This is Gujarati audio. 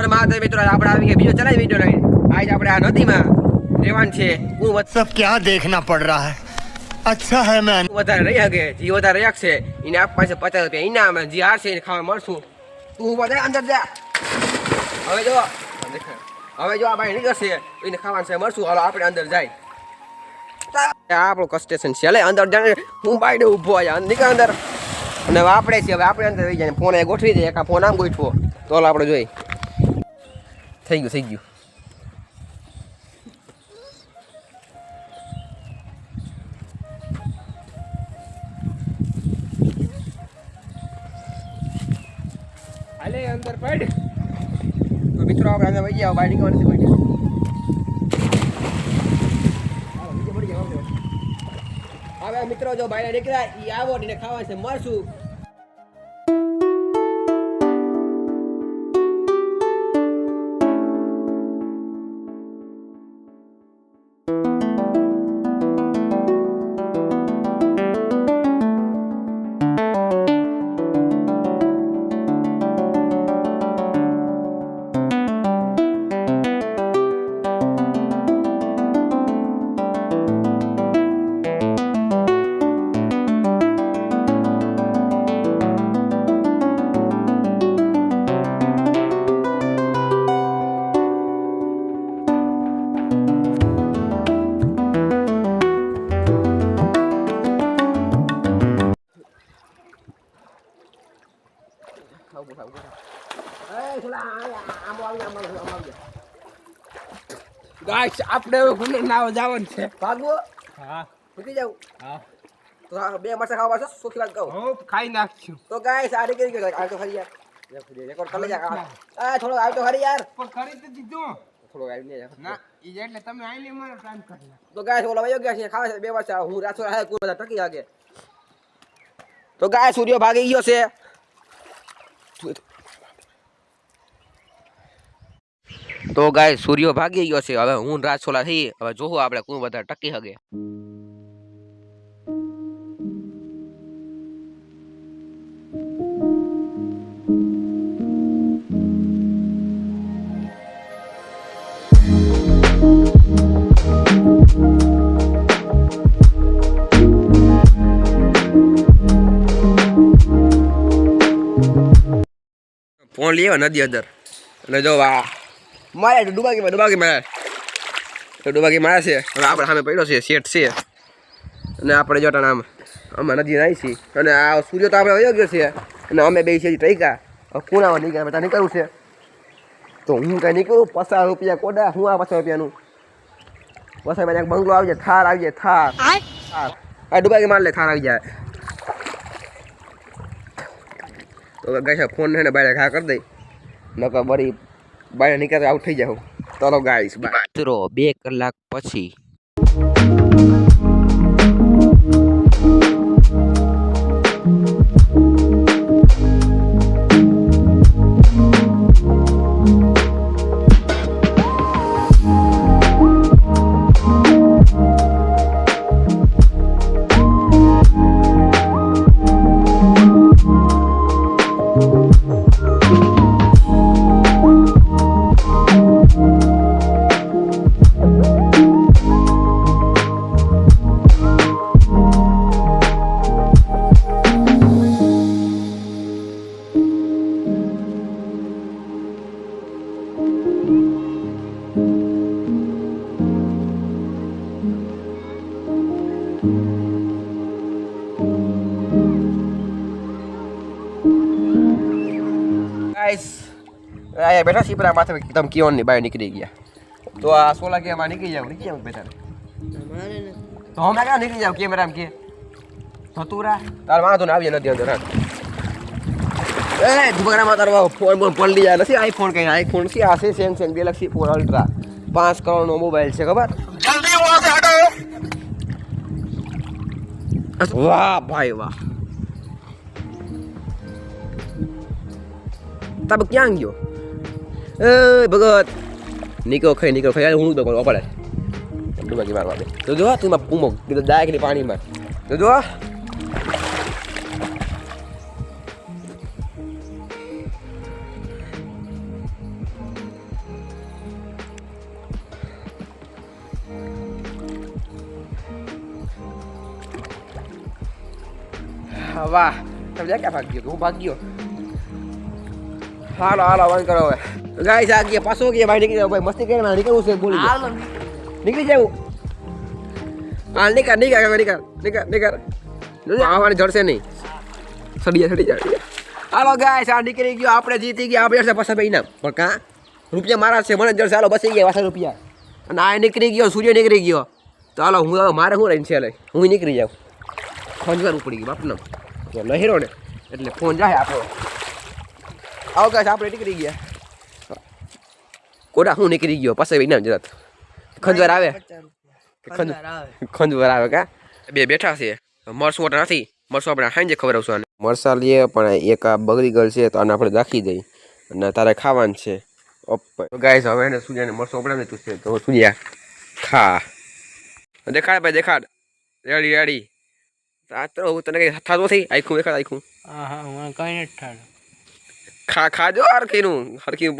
અને માતા મિત્રો આપણે આવી ગયા બીજો ચલાવી વીડિયો લઈને. આજ આપણે આ નદીમાં રહેવાનું છે. હું સબ ક્યાં દેખના પડ રહા હૈ અચ્છા હે મેન વધારે રહ્યા કે જે વધારે રહ્યા છે એને આપ પાસે પચાસ રૂપિયા. ઇનામ જે હારશે એને ખાવા મળશું. તું બધા અંદર જા. હવે જો હવે જો આ ભાઈ નીકળશે એને ખાવાનું છે મળશું. હાલો આપણે અંદર જાય. આપણું કસ્ટેશન છે. એટલે અંદર જાણે હું બાઈડે ઊભો આવ્યા નીકળ અંદર. અને આપણે છે હવે આપણે અંદર રહી જાય ફોન એ ગોઠવી દે એક ફોન આમ ગોઠવો. તો આપણે જોઈએ. થઈ ગયું થઈ ગયું હાલે અંદર પડ. મિત્રો આપણે અંદર ગયા બાય નીકળવાની છે કોઈ હાલો, નીચે પડી. હવે મિત્રો જો બાયરે નીકળ્યા એ આવો ને ખાવા છે મળશું. ગાઈસ આપણે હવે ગુંદર નાવ જવાનું છે. ભાગવો? હા. મૂકી જાવ હા. તો બે મરચા ખાવા છો સુખી વાત કહું. હું ખાઈ નાખશું. તો ગાઈસ આ નીકળી ગયો આ તો ખરી યાર. રેકોર્ડ કરી જા આ થોડો આવી તો ખરી યાર. પણ ખરી તો દીધું. થોડો આવી ને ના ઈ એટલે તમે આઈને મારો ટાઈમ કરી તો ગાય ઓલો વયો ગયા છે ખાવા બે વર્ષ હું રાતો રાહે કોઈ બધા ટકી આગે તો ગાય સૂર્ય ભાગી ગયો છે. તો ગાય સૂર્ય ભાગી ગયો છે. હવે હું રાજછોલા થઈ હવે જોવું આપણે કોણ વધારે ટકી શકે ફોન લેવા નદી અંદર. અને જો આ મારે તો ડુબાકી માં ડુબાકી મારે તો ડુબાકી મારે છે. હવે આપણે સામે પડ્યો છે શેઠ છે. અને આપણે જોતા આમ અમે નદી નાઈ છીએ. અને આ સૂર્ય તો આપણે વયો ગયો છે. અને અમે બે છે ટૈકા. કુણામાં નીકળ્યા બધા નીકળવું છે. તો હું કાંઈ નીકળું? પચાસ રૂપિયા કોડા હું આ પચાસ રૂપિયાનું? પચાસ રૂપિયા બંગલો આવી જાય થાર આવી જાય થાર. આ ડુબાકી માર લે થાર આવી જાય. તો ગાય ફોન ને બાય ઘા કરી દઈ નકર બરી બાય નીકળે આઉટ થઈ જાઉં ચલો ગાઈસ બાય મિત્રો બે કલાક પછી ગાઈસ આયા બેઠા સીપરા માથે એકદમ કિયોનની બાય નીકળી ગયા તો આ સોલા કે માં નીકળી જાવ નીકળી જાવ બેઠા તો હમણાં ક્યાં નીકળી જાવ કેમેરા કે ધતુરા તાર વાંધો ને આવીએ નથી અંદર એ ધુમાડામાં તારો ફોન બોન પલડી જાય નથી આઈફોન કઈ આઈફોન છે આ છે સેમસંગ ગેલેક્સી ફોર અલ્ટ્રા પાંચ કરોડનો મોબાઈલ છે ખબર વાહ ભાઈ વાહ tak berkenyang je. Eh, berat. Ni kau khai, ni kau khai. Huluk dah kau apa dah? Tu bagi mana mak. Tu tu tu mak pumuk. Kita dah ke depan ni mak. Tu tu. વાહ તમે ક્યાં ભાગ્યો હું ભાગ્યો હાલો હાલો બંધ કરો હવે. ગાય આ ગયા પાછો ગયા ભાઈ નીકળી ભાઈ મસ્તી કરીને નીકળવું છે બોલી હાલો. નીકળી જાવ હા નીકળ નીકળ નીકળ નીકળ નીકળ. આવવાની જડશે નહીં. સડી જાય સડી જાય હાલો ગાય આ નીકળી ગયો આપણે જીતી ગયા આપણે જશે પાછા ઇનામ પણ કાં? રૂપિયા મારા છે મને જડશે હાલો બસી ગયા પાછા રૂપિયા. અને આ નીકળી ગયો સૂર્ય નીકળી ગયો. તો હાલો હું હવે મારે શું રહીને છે હું નીકળી જાઉં. ખંજવાર ઉપડી ગયું બાપનો. લહેરો ને. એટલે ફોન જાય આપણો આવો કાશ આપણે નીકળી ગયા. કોડા હું નીકળી ગયો? પાસે ઇનામ જરાત ખંજવાર આવે? ખંજવાર આવે. કા? બે બેઠા છે. મરસું ઓટા નથી. મરસું આપણે સાંજે ખબર આવશું આને. મરસા લઈએ પણ એક આ બગડી ગયેલ છે તો આને આપણે રાખી દઈ. અને તારે ખાવાનું છે. ગાઈસ હવે એને સૂર્યને મરસો આપણે તું છે. તો સૂર્યા ખા. દેખાડ ભાઈ દેખાડ. Ready ready. આ તો હું તને કઈ થતું નથી? આખું દેખાડ આખું. હા હા મને કઈ નથી થાતું ખા ખાજો હરખીનું હરખી